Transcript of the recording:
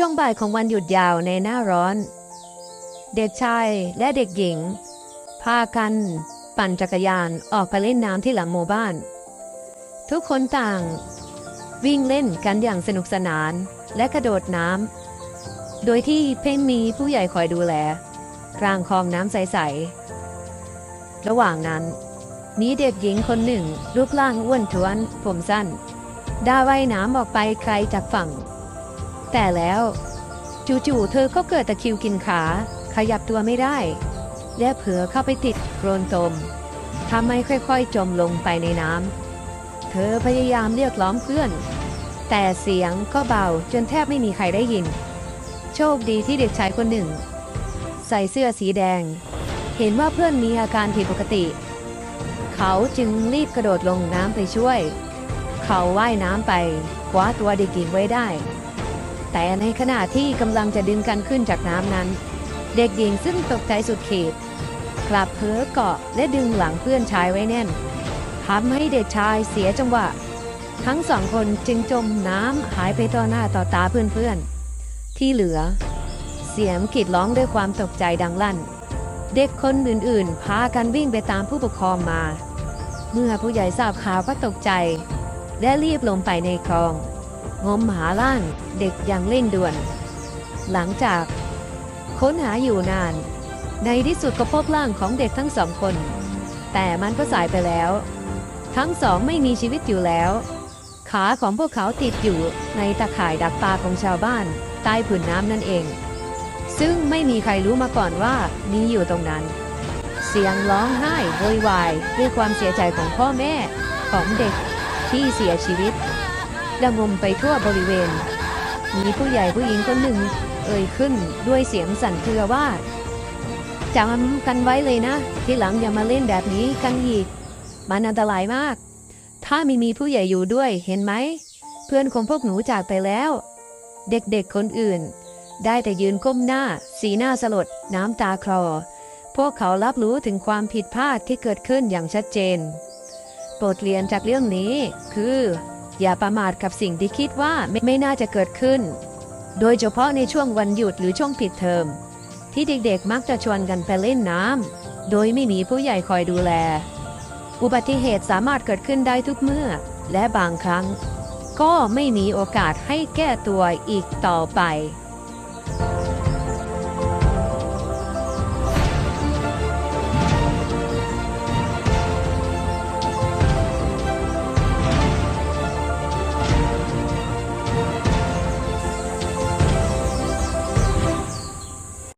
ช่วงบ่ายของวันหยุดยาวในหน้าร้อน เด็กชายและเด็กหญิง พากันปั่นจักรยานออกไปเล่นน้ำที่หลังหมู่บ้าน ทุกคนต่าง วิ่งเล่นกันอย่างสนุกสนานและกระโดดน้ำโดยที่เพ่งมีผู้ใหญ่คอยดูแล กลางคลองน้ำใส ๆ ระหว่างนั้นมีเด็กหญิงคนหนึ่ง รูปร่างอ้วนท้วน ผมสั้น ได้ว่ายน้ำออกไปไกลจากฝั่ง แต่แล้วจู่ๆเธอก็เกิดตะคิวกินขา ขยับตัวไม่ได้ และเผลอเข้าไปติดโคลนตมทำให้ค่อยๆ จมลงไปในน้ำ เธอพยายามเรียกร้องเพื่อน แต่เสียงก็เบาจนแทบไม่มีใครได้ยิน โชคดีที่เด็กชายคนหนึ่ง ใส่เสื้อสีแดง เห็นว่าเพื่อนมีอาการผิดปกติ เขาจึงรีบกระโดดลงน้ำไปช่วย เขาว่ายน้ำไปคว้าตัวเด็กหญิงไว้ได้ แต่ในขณะที่กำลังจะดึงกันขึ้นจากน้ำนั้น เด็กหญิงซึ่งตกใจสุดขีดกลับเพ้อเกาะและดึงหลังเพื่อนชายไว้แน่นทำให้เด็กชายเสียจังหวะ ทั้งสองคนจึงจมน้ำหายไปต่อหน้าต่อตาเพื่อนๆ ที่เหลือ เสียงกรีดร้องด้วยความตกใจดังลั่น เด็กคนอื่นๆ พากันวิ่งไปตามผู้ปกครองมา เมื่อผู้ใหญ่ทราบข่าวก็ตกใจ และรีบลงไปในคลอง งมหาร่างเด็กอย่างเร่งด่วน หลังจากค้นหาอยู่นาน ในที่สุดก็พบร่างของเด็กทั้งสองคน แต่มันก็สายไปแล้ว ทั้งสองไม่มีชีวิตอยู่แล้ว ขาของพวกเขาติดอยู่ในตะข่ายดักปลาของชาวบ้าน ใต้ผืนน้ำนั่นเอง ซึ่งไม่มีใครรู้มาก่อนว่ามีอยู่ตรงนั้น เสียงร้องไห้โวยวายด้วยความเสียใจของพ่อแม่ของเด็กที่เสียชีวิต ระงมไปทั่วบริเวณ มีผู้ใหญ่ผู้หญิงคนหนึ่ง เอ่ยขึ้นด้วยเสียงสั่นเครือว่าจำกันไว้เลยนะ ที่หลังอย่ามาเล่นแบบนี้กันอีก มันอันตรายมาก ถ้าไม่มีผู้ใหญ่อยู่ด้วยเห็นไหม เพื่อนของพวกหนูจากไปแล้ว เด็กๆคนอื่น ได้แต่ยืนก้มหน้า สีหน้าสลด น้ำตาคลอ พวกเขารับรู้ถึงความผิดพลาดที่เกิดขึ้นอย่างชัดเจน บทเรียนจากเรื่องนี้คือ อย่าประมาทกับสิ่งที่คิดว่าไม่ไม่น่าจะเกิดขึ้น โดยเฉพาะในช่วงวันหยุดหรือช่วงปิดเทอม ที่เด็กๆมักจะชวนกันไปเล่นน้ำโดยไม่มีผู้ใหญ่คอยดูแล อุบัติเหตุสามารถเกิดขึ้นได้ทุกเมื่อ และบางครั้ง ก็ไม่มีโอกาสให้แก้ตัวอีกต่อไป